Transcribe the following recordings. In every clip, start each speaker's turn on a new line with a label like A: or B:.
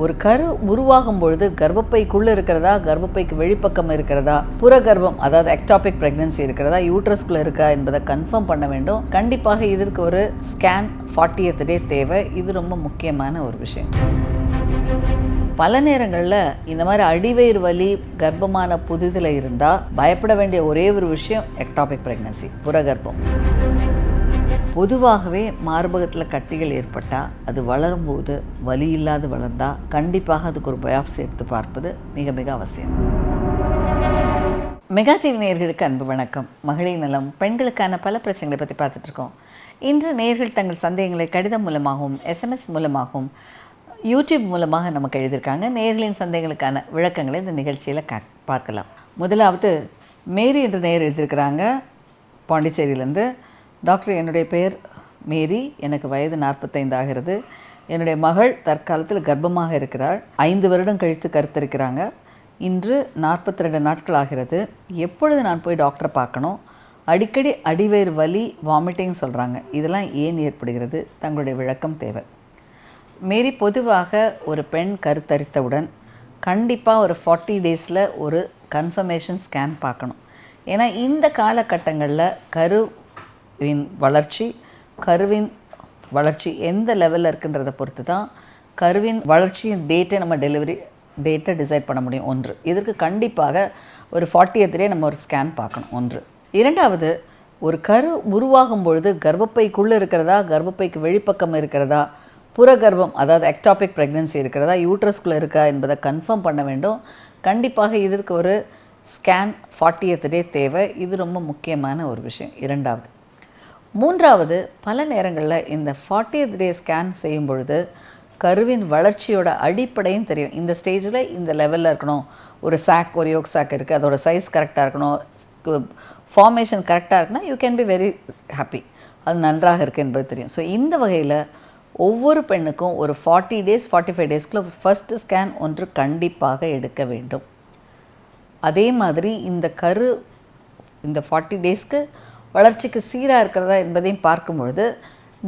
A: ஒரு கரு உருவாகும் பொழுது கர்ப்பப்பைக்குள்ளே இருக்கிறதா? கர்ப்பப்பைக்கு வெளிப்பக்கம் இருக்கிறதா? புற கர்ப்பம் அதாவது எக்டாபிக் பிரெக்னன்சி இருக்கிறதா? யூட்ரஸ்குள்ளே இருக்கா என்பதை கன்ஃபார்ம் பண்ண வேண்டும். கண்டிப்பாக இதற்கு ஒரு ஸ்கேன் ஃபார்ட்டியத் டே தேவை. இது ரொம்ப முக்கியமான ஒரு விஷயம். பல நேரங்களில் இந்த மாதிரி அடிவயிறு வலி கர்ப்பமான புதிதில் இருந்தால் பயப்பட வேண்டிய ஒரே ஒரு விஷயம் எக்டாபிக் பிரெக்னன்சி புறகர்ப்பம் பொதுவாகவே மார்பகத்தில் கட்டிகள் ஏற்பட்டால் அது வளரும்போது வலி இல்லாது வளர்ந்தால் கண்டிப்பாக அதுக்கு ஒரு பயாப்ஸ் எடுத்து பார்ப்பது மிக மிக அவசியம். மெகா டிவி நேர்களுக்கு அன்பு வணக்கம். மகளிர் நலம் பெண்களுக்கான பல பிரச்சனைகளை பற்றி பார்த்துட்ருக்கோம் இன்று நேர்கள் தங்கள் சந்தேகங்களை கடிதம் மூலமாகவும் எஸ்எம்எஸ் மூலமாகவும் யூடியூப் மூலமாக நமக்கு எழுதியிருக்காங்க. நேர்களின் சந்தேகங்களுக்கான விளக்கங்களை இந்த நிகழ்ச்சியில் க பார்க்கலாம். முதலாவது மேரி என்ற நேர் எழுதியிருக்கிறாங்க. பாண்டிச்சேரியிலேருந்து டாக்டர் என்னுடைய பெயர் மேரி. எனக்கு வயது நாற்பத்தைந்து ஆகிறது. என்னுடைய மகள் தற்காலத்தில் கர்ப்பமாக இருக்கிறாள். ஐந்து வருடம் கழித்து கருத்திருக்கிறாங்க. இன்று நாற்பத்தி ரெண்டு நாட்கள் ஆகிறது. எப்பொழுது நான் போய் டாக்டரை பார்க்கணும்? அடிக்கடி அடிவயிறு வலி வாமிட்டிங் சொல்கிறாங்க இதெல்லாம் ஏன் ஏற்படுகிறது? தங்களுடைய விளக்கம் தேவை. மேரி பொதுவாக ஒரு பெண் கருத்தரித்தவுடன் கண்டிப்பாக ஒரு ஃபார்ட்டி டேஸில் ஒரு கன்ஃபர்மேஷன் ஸ்கேன் பார்க்கணும். ஏன்னா இந்த காலகட்டங்களில் கரு கருவின் வளர்ச்சி கருவின் வளர்ச்சி எந்த லெவலில் இருக்குன்றதை பொறுத்து தான் கருவின் வளர்ச்சியின் டேட்டை நம்ம டெலிவரி டேட்டை டிசைட் பண்ண முடியும். ஒன்று. இதற்கு கண்டிப்பாக ஒரு ஃபார்ட்டியத்திலே நம்ம ஒரு ஸ்கேன் பார்க்கணும். ஒன்று. இரண்டாவது ஒரு கரு உருவாகும் பொழுது கர்ப்பப்பைக்குள்ளே இருக்கிறதா கர்ப்பப்பைக்கு வெளிப்பக்கம் இருக்கிறதா புறகர்ப்பம் அதாவது எக்டாபிக் ப்ரெக்னன்சி இருக்கிறதா யூட்ரஸ்குள்ளே இருக்கா என்பதை கன்ஃபார்ம் பண்ண வேண்டும். கண்டிப்பாக இதற்கு ஒரு ஸ்கேன் ஃபார்ட்டி டே தேவை. இது ரொம்ப முக்கியமான ஒரு விஷயம். இரண்டாவது மூன்றாவது பல நேரங்களில் இந்த ஃபார்ட்டி டே ஸ்கேன் செய்யும் பொழுது கருவின் வளர்ச்சியோட அடிப்படையும் தெரியும். இந்த ஸ்டேஜில் இந்த லெவலில் இருக்கணும். ஒரு சாக் ஒரு யோக் சாக் இருக்குது அதோட சைஸ் கரெக்டாக இருக்கணும். ஃபார்மேஷன் கரெக்டாக இருக்குன்னா you can be very happy அது நன்றாக இருக்குது என்பது தெரியும். ஸோ இந்த வகையில் ஒவ்வொரு பெண்ணுக்கும் ஒரு ஃபார்ட்டி டேஸ் ஃபார்ட்டி ஃபைவ் டேஸ்க்குள்ள ஃபஸ்ட்டு ஸ்கேன் ஒன்று கண்டிப்பாக எடுக்க வேண்டும். அதே மாதிரி இந்த கரு இந்த ஃபார்ட்டி டேஸ்க்கு வளர்ச்சிக்கு சீராக இருக்கிறதா என்பதையும் பார்க்கும் பொழுது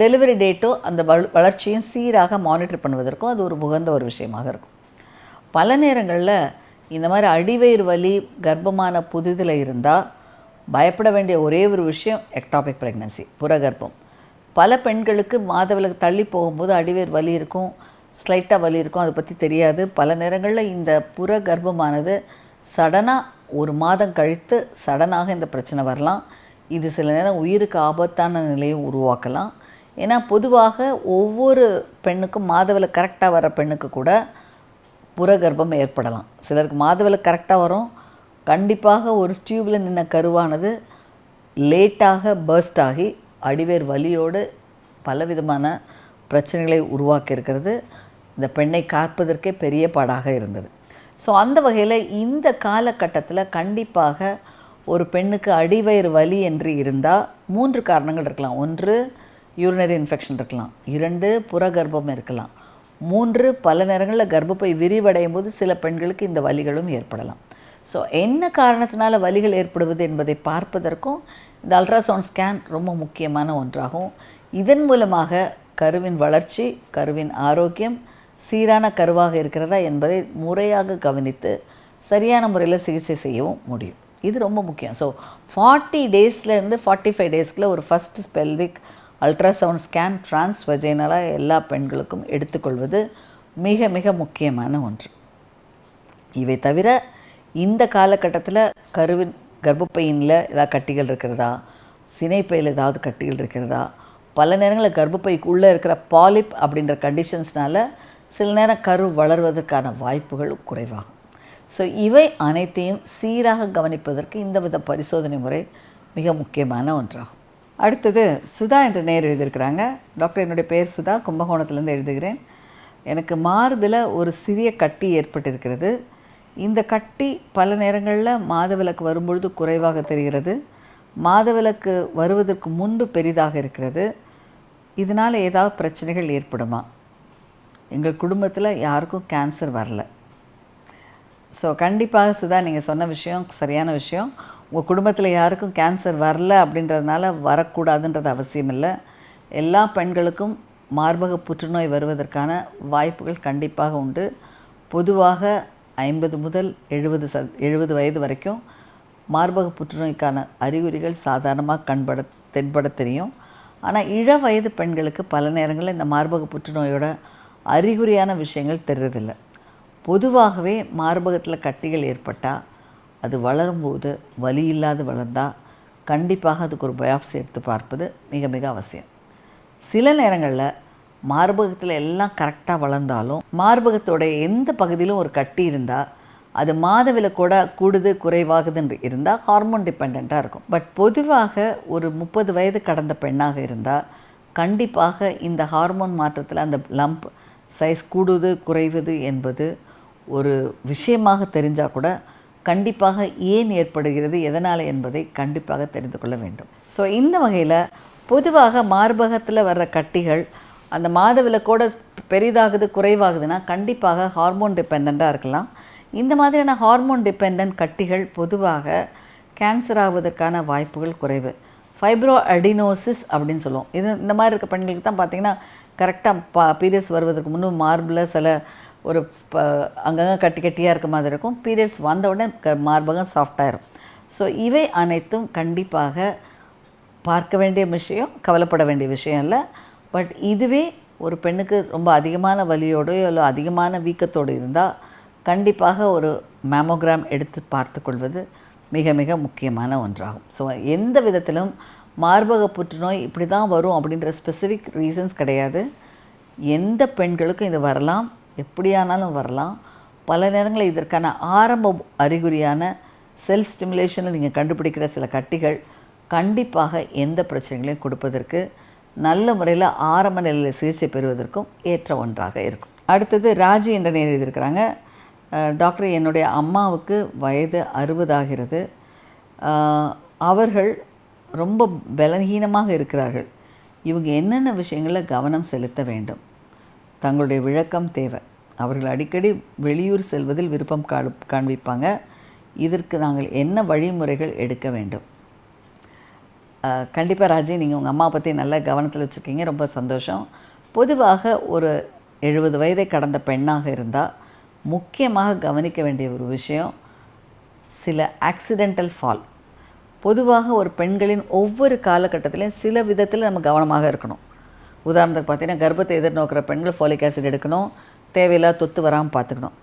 A: டெலிவரி டேட்டோ அந்த வள வளர்ச்சியும் சீராக மானிட்டர் பண்ணுவதற்கும் அது ஒரு உகந்த ஒரு விஷயமாக இருக்கும். பல நேரங்களில் இந்த மாதிரி அடிவயிறு வலி கர்ப்பமான புதிதில் இருந்தால் பயப்பட வேண்டிய ஒரே ஒரு விஷயம் எக்டாபிக் ப்ரெக்னன்சி புறகர்ப்பம். பல பெண்களுக்கு மாதவிலக்கு தள்ளி போகும்போது அடிவேர் வலி இருக்கும் ஸ்லைட்டாக வலி இருக்கும் அதை பற்றி தெரியாது. பல நேரங்களில் இந்த புற கர்ப்பமானது சடனாக ஒரு மாதம் கழித்து சடனாக இந்த பிரச்சனை வரலாம். இது சில நேரம் உயிருக்கு ஆபத்தான நிலையை உருவாக்கலாம். ஏன்னா பொதுவாக ஒவ்வொரு பெண்ணுக்கும் மாதவில் கரெக்டாக வர பெண்ணுக்கு கூட புறகர்ப்பம் ஏற்படலாம். சிலருக்கு மாதவில் கரெக்டாக வரும். கண்டிப்பாக ஒரு டியூப்பில் நின்ன கருவானது லேட்டாக பர்ஸ்ட் ஆகி அடிவேர் வலியோடு பலவிதமான பிரச்சனைகளை உருவாக்கியிருக்கிறது. இந்த பெண்ணை காப்பதற்கே பெரிய பாடாக இருந்தது. ஸோ அந்த வகையில் இந்த காலகட்டத்தில் கண்டிப்பாக ஒரு பெண்ணுக்கு அடிவயிறு வலி என்று இருந்தால் மூன்று காரணங்கள் இருக்கலாம். ஒன்று யூரினரி இன்ஃபெக்ஷன் இருக்கலாம். இரண்டு புறகர்ப்பம் இருக்கலாம். மூன்று பல நேரங்களில் கர்ப்பப்பை விரிவடையும் போது சில பெண்களுக்கு இந்த வலிகளும் ஏற்படலாம். ஸோ என்ன காரணத்தினால வலிகள் ஏற்படுவது என்பதை பார்ப்பதற்கும் இந்த அல்ட்ராசவுண்ட் ஸ்கேன் ரொம்ப முக்கியமான ஒன்றாகும். இதன் மூலமாக கருவின் வளர்ச்சி கருவின் ஆரோக்கியம் சீரான கருவாக இருக்கிறதா என்பதை முறையாக கவனித்து சரியான முறையில் சிகிச்சை செய்யவும் முடியும். இது ரொம்ப முக்கியம். ஸோ ஃபார்ட்டி டேஸ்லேருந்து ஃபார்ட்டி ஃபைவ் டேஸ்க்குள்ளே ஒரு first pelvic ultrasound scan trans வஜைனலாக எல்லா பெண்களுக்கும் எடுத்துக்கொள்வது மிக மிக முக்கியமான ஒன்று. இவை தவிர இந்த காலகட்டத்தில் கருவின் கர்ப்பப்பையினில் ஏதாவது கட்டிகள் இருக்கிறதா? சினைப்பையில் ஏதாவது கட்டிகள் இருக்கிறதா? பல நேரங்களில் கர்ப்பப்பைக்குள்ளே இருக்கிற பாலிப் அப்படின்ற கண்டிஷன்ஸ்னால சில நேரம் கரு வளர்வதற்கான வாய்ப்புகள் குறைவாகும். ஸோ இவை அனைத்தையும் சீராக கவனிப்பதற்கு இந்த வித பரிசோதனை முறை மிக முக்கியமான ஒன்றாகும். அடுத்தது சுதா என்ற நேர் எழுதியிருக்கிறாங்க. டாக்டர் என்னுடைய பெயர் சுதா. கும்பகோணத்துலேருந்து எழுதுகிறேன். எனக்கு மார்பில் ஒரு சிறிய கட்டி ஏற்பட்டிருக்கிறது. இந்த கட்டி பல நேரங்களில் மாதவிலக்கு வரும்பொழுது குறைவாக தெரிகிறது. மாதவிலக்கு வருவதற்கு முன்பு பெரிதாக இருக்கிறது. இதனால் ஏதாவது பிரச்சனைகள் ஏற்படுமா? எங்கள் குடும்பத்தில் யாருக்கும் கேன்சர் வரல. ஸோ கண்டிப்பாக சுதா நீங்கள் சொன்ன விஷயம் சரியான விஷயம். உங்கள் குடும்பத்தில் யாருக்கும் கேன்சர் வரல அப்படின்றதுனால வரக்கூடாதுன்றது அவசியம் இல்லை. எல்லா பெண்களுக்கும் மார்பக புற்றுநோய் வருவதற்கான வாய்ப்புகள் கண்டிப்பாக உண்டு. பொதுவாக ஐம்பது முதல் எழுபது ச எழுபது வயது வரைக்கும் மார்பக புற்றுநோய்க்கான அறிகுறிகள் சாதாரணமாக கண்பட தென்பட தெரியும். ஆனால் இள வயது பெண்களுக்கு பல நேரங்களில் இந்த மார்பக புற்றுநோயோட அறிகுறியான விஷயங்கள் தெரிறதில்லை. பொதுவாகவே மார்பகத்தில் கட்டிகள் ஏற்பட்டால் அது வளரும்போது வலி இல்லாது வளர்ந்தால் கண்டிப்பாக அதுக்கு ஒரு பயாப்சி எடுத்து பார்ப்பது மிக மிக அவசியம். சில நேரங்களில் மார்பகத்தில் எல்லாம் கரெக்டாக வளர்ந்தாலும் மார்பகத்தோடைய எந்த பகுதியிலும் ஒரு கட்டி இருந்தால் அது மாதவில கூட கூடுது குறைவாகுதுன்னு இருந்தால் ஹார்மோன் டிபெண்ட்டாக இருக்கும். பட் பொதுவாக ஒரு முப்பது வயது கடந்த பெண்ணாக இருந்தால் கண்டிப்பாக இந்த ஹார்மோன் மாற்றத்தில் அந்த லம்ப் சைஸ் கூடுது குறைவது என்பது ஒரு விஷயமாக தெரிஞ்சால் கூட கண்டிப்பாக ஏன் ஏற்படுகிறது எதனால் என்பதை கண்டிப்பாக தெரிந்து கொள்ள வேண்டும். ஸோ இந்த வகையில் பொதுவாக மார்பகத்தில் வர்ற கட்டிகள் அந்த மாதவிலக்கோட பெரிதாகுது குறைவாகுதுன்னா கண்டிப்பாக ஹார்மோன் டிபெண்ட்டாக இருக்கலாம். இந்த மாதிரியான ஹார்மோன் டிபெண்ட் கட்டிகள் பொதுவாக கேன்சர் ஆவதற்கான வாய்ப்புகள் குறைவு. ஃபைப்ரோ அடினோசிஸ் அப்படின்னு சொல்லுவோம். இது இந்த மாதிரி இருக்க பெண்களுக்கு தான் பார்த்தீங்கன்னா கரெக்டாக பா பீரியட்ஸ் வருவதற்கு முன்பு மார்பில் சில ஒரு ப அங்கங்கே கட்டி கட்டியாக இருக்க மாதிரி இருக்கும். பீரியட்ஸ் வந்த உடனே க மார்பகம் சாஃப்டாயிரும் ஸோ இவை அனைத்தும் கண்டிப்பாக பார்க்க வேண்டிய விஷயம் கவலைப்பட வேண்டிய விஷயம் இல்லை. பட் இதுவே ஒரு பெண்ணுக்கு ரொம்ப அதிகமான வலியோடையோ இல்லை அதிகமான வீக்கத்தோடு இருந்தால் கண்டிப்பாக ஒரு மேமோகிராம் எடுத்து பார்த்து கொள்வது மிக மிக முக்கியமான ஒன்றாகும். ஸோ எந்த விதத்திலும் மார்பக புற்றுநோய் இப்படி தான் வரும் அப்படின்ற ஸ்பெசிஃபிக் ரீசன்ஸ் கிடையாது. எந்த பெண்களுக்கும் இது வரலாம். எப்படியானாலும் வரலாம். பல நேரங்களில் இதற்கான ஆரம்ப அறிகுறியான செல்ஃப் ஸ்டிமுலேஷனில் நீங்கள் கண்டுபிடிக்கிற சில கட்டிகள் கண்டிப்பாக எந்த பிரச்சனைகளையும் கொடுப்பதற்கு நல்ல முறையில் ஆரம்ப நிலையில் சிகிச்சை பெறுவதற்கும் ஏற்ற ஒன்றாக இருக்கும். அடுத்தது ராஜி என்ற நேர் எழுதியிருக்கிறாங்க. டாக்டர் என்னுடைய அம்மாவுக்கு வயது அறுபதாகிறது அவர்கள் ரொம்ப பலகீனமாக இருக்கிறார்கள். இவங்க என்னென்ன விஷயங்களில் கவனம் செலுத்த வேண்டும்? தங்களுடைய விளக்கம் தேவை. அவர்கள் அடிக்கடி வெளியூர் செல்வதில் விருப்பம் காண்பிப்பாங்க. இதற்கு நாங்கள் என்ன வழிமுறைகள் எடுக்க வேண்டும்? கண்டிப்பாக ராஜி நீங்கள் உங்கள் அம்மா பற்றி நல்ல கவனத்தில் வச்சுருக்கீங்க. ரொம்ப சந்தோஷம். பொதுவாக ஒரு எழுபது வயதை கடந்த பெண்ணாக இருந்தால் முக்கியமாக கவனிக்க வேண்டிய ஒரு விஷயம் சில ஆக்சிடென்டல் ஃபால் பொதுவாக ஒரு பெண்களின் ஒவ்வொரு காலகட்டத்திலையும் சில விதத்தில் நம்ம கவனமாக இருக்கணும். உதாரணத்துக்கு பார்த்தீங்கன்னா கர்ப்பத்தை எதிர்நோக்கிற பெண்கள் ஃபோலிக் ஆசிட் எடுக்கணும். தேவையில்லாத தொத்து வராமல் பார்த்துக்கணும்.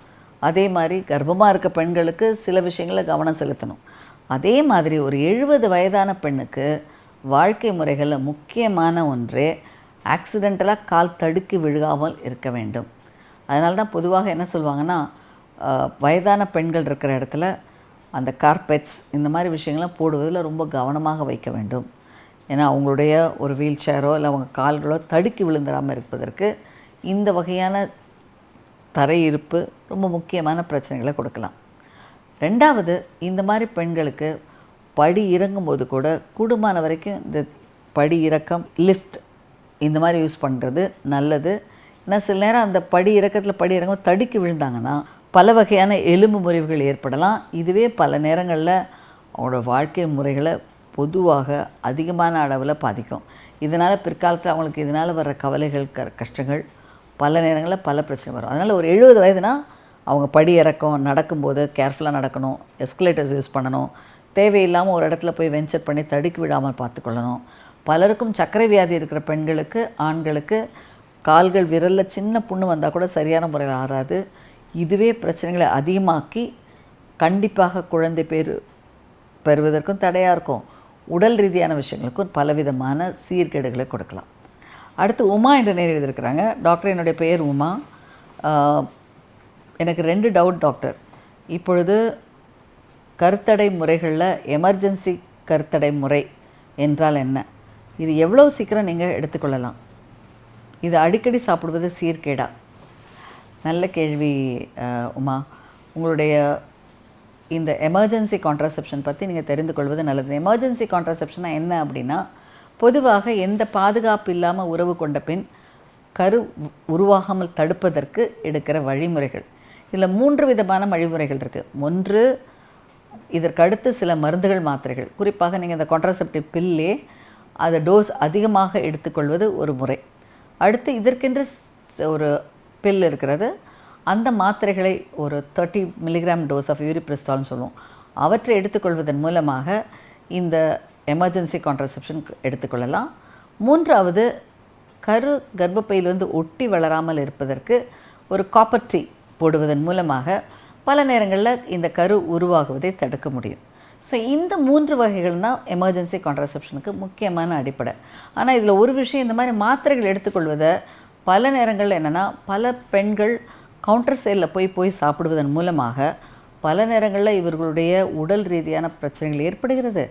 A: அதே மாதிரி கர்ப்பமாக இருக்க பெண்களுக்கு சில விஷயங்களில் கவனம் செலுத்தணும். அதே மாதிரி ஒரு எழுபது வயதான பெண்ணுக்கு வாழ்க்கை முறைகளில் முக்கியமான ஒன்று ஆக்சிடென்டலாக கால் தடுக்கி விழுகாமல் இருக்க வேண்டும். அதனால தான் பொதுவாக என்ன சொல்லுவாங்கன்னா வயதான பெண்கள் இருக்கிற இடத்துல அந்த கார்பெட்ஸ் இந்த மாதிரி விஷயங்கள்லாம் போடுவதில் ரொம்ப கவனமாக வைக்க வேண்டும். ஏன்னா அவங்களுடைய ஒரு வீல் சேரோ இல்லை அவங்க கால்களோ தடுக்கி விழுந்துடாமல் இருப்பதற்கு இந்த வகையான தரை இருப்பு ரொம்ப முக்கியமான பிரச்சனைகளை கொடுக்கலாம். ரெண்டாவது இந்த மாதிரி பெண்களுக்கு படி இறங்கும்போது கூட கூடுமான வரைக்கும் இந்த படி இறக்கம் லிஃப்ட் இந்த மாதிரி யூஸ் பண்ணுறது நல்லது. ஏன்னா சில நேரம் அந்த படி இறக்கத்தில் படி இறங்கும் தடுக்கி விழுந்தாங்கன்னா பல வகையான எலும்பு முறிவுகள் ஏற்படலாம். இதுவே பல நேரங்களில் அவங்களோட வாழ்க்கை முறைகளை பொதுவாக அதிகமான அளவில் பாதிக்கும். இதனால் பிற்காலத்தில் அவங்களுக்கு இதனால் வர்ற கவலைகள் க கஷ்டங்கள் பல நேரங்களில் பல பிரச்சனை வரும். அதனால் ஒரு எழுபது வயதுனா அவங்க படி இறக்கம் நடக்கும்போது கேர்ஃபுல்லாக நடக்கணும் எஸ்கலேட்டர்ஸ் யூஸ் பண்ணணும் தேவையில்லாமல் ஒரு இடத்துல போய் வெஞ்சர் பண்ணி தடுக்கி விடாமல் பார்த்துக்கொள்ளணும். பலருக்கும் சர்க்கரை வியாதி இருக்கிற பெண்களுக்கு ஆண்களுக்கு கால்கள் விரலில் சின்ன புண்ணு வந்தால் கூட சரியான முறையில் ஆறாது. இதுவே பிரச்சனைகளை அதிகமாக்கி கண்டிப்பாக குழந்தை பேர் பெறுவதற்கும் தடையாக இருக்கும். உடல் ரீதியான விஷயங்களுக்கும் பலவிதமான சீர்கேடுகளை கொடுக்கலாம். அடுத்து உமா என்ற நேர் எழுதியிருக்கிறாங்க. டாக்டர் என்னுடைய பெயர் உமா. எனக்கு ரெண்டு டவுட் டாக்டர் இப்பொழுது கருத்தடை முறைகளில் எமர்ஜென்சி கருத்தடை முறை என்றால் என்ன? இது எவ்வளோ சீக்கிரம் நீங்கள் எடுத்துக்கொள்ளலாம்? இது அடிக்கடி சாப்பிடுவது சீர்கேடா? நல்ல கேள்வி உமா. உங்களுடைய இந்த எமர்ஜென்சி கான்ட்ரசெப்ஷன் பற்றி நீங்கள் தெரிந்து கொள்வது நல்லது எமர்ஜென்சி கான்ட்ரசெப்ஷனா என்ன அப்படின்னா பொதுவாக எந்த பாதுகாப்பு இல்லாமல் உறவு கொண்ட பின் கரு உருவாகாமல் தடுப்பதற்கு எடுக்கிற வழிமுறைகள். இதில் மூன்று விதமான வழிமுறைகள் இருக்குது ஒன்று இதற்கு அடுத்து சில மருந்துகள் மாத்திரைகள். குறிப்பாக நீங்கள் இந்த கான்ட்ரசெப்டிவ் பில்லே அதை டோஸ் அதிகமாக எடுத்துக்கொள்வது ஒரு முறை. அடுத்து இதற்கென்று ஒரு பில் இருக்கிறது. அந்த மாத்திரைகளை ஒரு தேர்ட்டி மில்லிகிராம் டோஸ் ஆஃப் யூரிப்ரிஸ்டால்னு சொல்லுவோம். அவற்றை எடுத்துக்கொள்வதன் மூலமாக இந்த எமர்ஜென்சி கான்ட்ரசெப்ஷன் எடுத்துக்கொள்ளலாம். மூன்றாவது கரு கர்ப்பப்பையிலிருந்து ஒட்டி வளராமல் இருப்பதற்கு ஒரு காப்பர் டீ போடுவதன் மூலமாக பல நேரங்களில் இந்த கரு உருவாகுவதை தடுக்க முடியும். ஸோ இந்த மூன்று வகைகள் தான் எமர்ஜென்சி கான்ட்ரசெப்ஷனுக்கு முக்கியமான அடிப்படை. ஆனால் இதில் ஒரு விஷயம் இந்த மாதிரி மாத்திரைகள் எடுத்துக்கொள்வதை பல நேரங்களில் என்னென்னா பல பெண்கள் கவுண்டர் சேலில் போய் போய் சாப்பிடுவதன் மூலமாக பல நேரங்களில் இவர்களுடைய உடல் ரீதியான பிரச்சனைகள் ஏற்படுகிறது.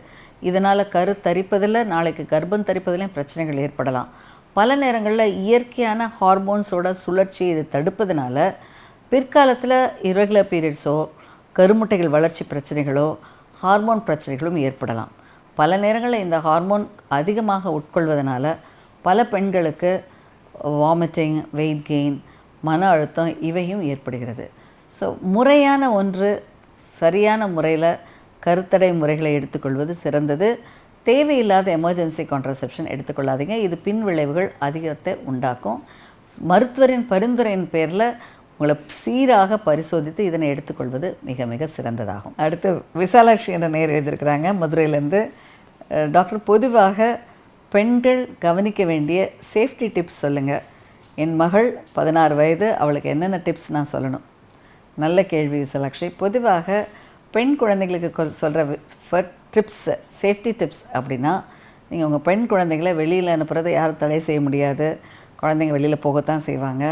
A: இதனால் கரு தரிப்பதில் நாளைக்கு கர்ப்பம் தரிப்பதிலையும் பிரச்சனைகள் ஏற்படலாம். பல நேரங்களில் இயற்கையான ஹார்மோன்ஸோட சுழற்சியை இதை தடுப்பதனால பிற்காலத்தில் இரகுலர் பீரியட்ஸோ கருமுட்டைகள் வளர்ச்சி பிரச்சனைகளோ ஹார்மோன் பிரச்சனைகளும் ஏற்படலாம். பல நேரங்களில் இந்த ஹார்மோன் அதிகமாக உட்கொள்வதனால பல பெண்களுக்கு வாமிட்டிங் வெயிட் கெயின் மன அழுத்தம் இவையும் ஏற்படுகிறது. ஸோ முறையான ஒன்று சரியான முறையில் கருத்தடை முறைகளை எடுத்துக்கொள்வது சிறந்தது. தேவையில்லாத எமர்ஜென்சி கான்ட்ரசெப்ஷன் எடுத்துக்கொள்ளாதீங்க. இது பின் விளைவுகள் அதிகத்தை உண்டாக்கும். மருத்துவரின் பரிந்துரையின் பேரில் உங்களை சீராக பரிசோதித்து இதனை எடுத்துக்கொள்வது மிக மிக சிறந்ததாகும். அடுத்து விசாலாட்சி என்ற நேர் எழுதியிருக்கிறாங்க. மதுரையிலேருந்து டாக்டர் பொதுவாக பெண்கள் கவனிக்க வேண்டிய சேஃப்டி டிப்ஸ் சொல்லுங்கள் என் மகள் பதினாறு வயது அவளுக்கு என்னென்ன டிப்ஸ் நான் சொல்லணும்? நல்ல கேள்வி விசலக்ஷி பொதுவாக பெண் குழந்தைகளுக்கு சொல்கிற டிப்ஸு சேஃப்டி டிப்ஸ் அப்படின்னா நீங்கள் உங்கள் பெண் குழந்தைகளை வெளியில் அனுப்புகிறத யாரும் தடை செய்ய முடியாது. குழந்தைங்க வெளியில் போகத்தான் செய்வாங்க.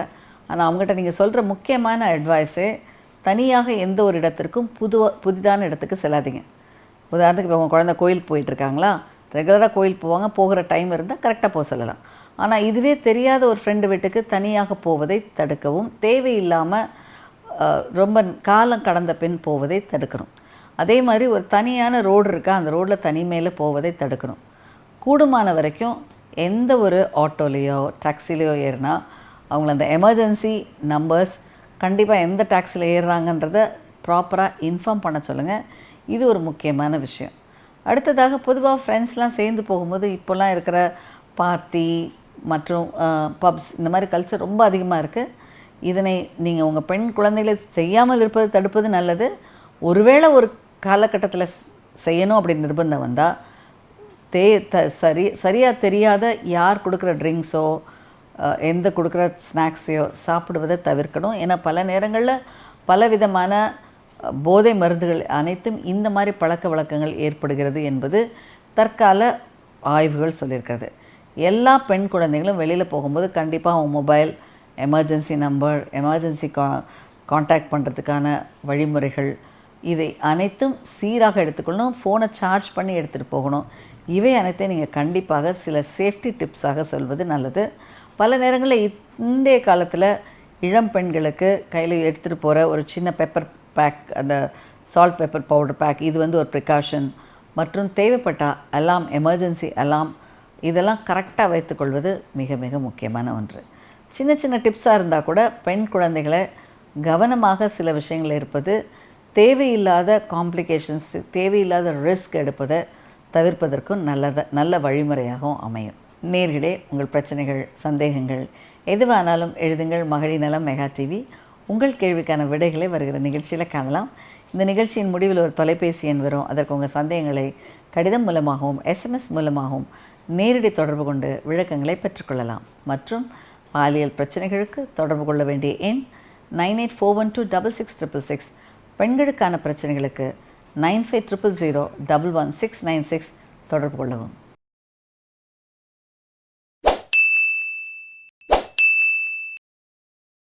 A: ஆனால் அவங்ககிட்ட நீங்கள் சொல்கிற முக்கியமான அட்வைஸே தனியாக எந்த ஒரு இடத்திற்கும் புது புதிதான இடத்துக்கு செல்லாதீங்க. உதாரணத்துக்கு இப்போ உங்கள் குழந்தை கோயிலுக்கு போயிட்டுருக்காங்களா ரெகுலராக கோயில் போவாங்க போகிற டைம் இருந்தால் கரெக்டாக போக சொல்லலாம். ஆனால் இதுவே தெரியாத ஒரு ஃப்ரெண்டு வீட்டுக்கு தனியாக போவதை தடுக்கவும் தேவையில்லாமல் ரொம்ப காலம் கடந்த பின் போவதை தடுக்கணும். அதே மாதிரி ஒரு தனியான ரோடு இருக்கா அந்த ரோட்டில் தனிமையில் போவதை தடுக்கணும். கூடுமான வரைக்கும் எந்த ஒரு ஆட்டோலேயோ டாக்ஸிலேயோ ஏறினா அவங்கள அந்த எமர்ஜென்சி நம்பர்ஸ் கண்டிப்பாக எந்த டாக்ஸியில் ஏறுறாங்கன்றத ப்ராப்பராக இன்ஃபார்ம் பண்ண சொல்லுங்கள் இது ஒரு முக்கியமான விஷயம். அடுத்ததாக பொதுவாக ஃப்ரெண்ட்ஸ்லாம் சேர்ந்து போகும்போது இப்போல்லாம் இருக்கிற பார்ட்டி மற்றும் பப்ஸ் இந்த மாதிரி கல்ச்சர் ரொம்ப அதிகமாக இருக்குது இதனை நீங்கள் உங்கள் பெண் குழந்தைகளை செய்யாமல் இருப்பது தடுப்பது நல்லது. ஒருவேளை ஒரு காலகட்டத்தில் செய்யணும் அப்படின்னு நிர்பந்தம் வந்தால் தே த சரி சரியாக தெரியாத யார் கொடுக்குற ட்ரிங்க்ஸோ எந்த கொடுக்குற ஸ்நாக்ஸையோ சாப்பிடுவதை தவிர்க்கணும். ஏன்னா பல நேரங்களில் பல விதமான போதை மருந்துகள் அனைத்தும் இந்த மாதிரி பழக்க வழக்கங்கள் ஏற்படுகிறது என்பது தற்கால ஆய்வுகள் சொல்லியிருக்கிறது. எல்லா பெண் குழந்தைகளும் வெளியில் போகும்போது கண்டிப்பாக அவங்க மொபைல் எமர்ஜென்சி நம்பர் எமர்ஜென்சி கா காண்டாக்ட் பண்ணுறதுக்கான வழிமுறைகள் இதை அனைத்தும் சீராக எடுத்துக்கொள்ளணும். ஃபோனை சார்ஜ் பண்ணி எடுத்துகிட்டு போகணும். இவை அனைத்தையும் நீங்கள் கண்டிப்பாக சில சேஃப்டி டிப்ஸாக சொல்வது நல்லது. பல நேரங்களில் இன்றைய காலத்தில் இளம் பெண்களுக்கு கையில் எடுத்துகிட்டு போகிற ஒரு சின்ன பெப்பர் பேக் அந்த சால்ட் பெப்பர் பவுடர் பேக் இது வந்து ஒரு ப்ரிகாஷன் மற்றும் தேவைப்பட்டால் அலாம் எமர்ஜென்சி அலாம் இதெல்லாம் கரெக்டாக வைத்துக்கொள்வது மிக மிக முக்கியமான ஒன்று. சின்ன சின்ன டிப்ஸாக இருந்தால் கூட பெண் குழந்தைகளை கவனமாக சில விஷயங்கள் இருப்பது தேவையில்லாத காம்ப்ளிகேஷன்ஸ் தேவையில்லாத ரிஸ்க் எடுப்பதை தவிர்ப்பதற்கும் நல்லத நல்ல வழிமுறையாகவும் அமையும். நேர்களே உங்கள் பிரச்சனைகள் சந்தேகங்கள் எதுவானாலும் எழுதுங்கள். மகளிர் நலம் மெகா டிவி உங்கள் கேள்விக்கான விடைகளை வருகிற நிகழ்ச்சியில் காணலாம். இந்த நிகழ்ச்சியின் முடிவில் ஒரு தொலைபேசி எண் வரும். அதற்கு உங்கள் சந்தேகங்களை கடிதம் மூலமாகவும் எஸ்எம்எஸ் மூலமாகவும் நேரடி தொடர்பு கொண்டு விளக்கங்களை பெற்றுக்கொள்ளலாம். மற்றும் பாலியல் பிரச்சனைகளுக்கு தொடர்பு கொள்ள வேண்டிய எண் nine eight four one two double six triple six. பெண்களுக்கான பிரச்சனைகளுக்கு nine five triple zero double one six nine six தொடர்பு கொள்ளவும்.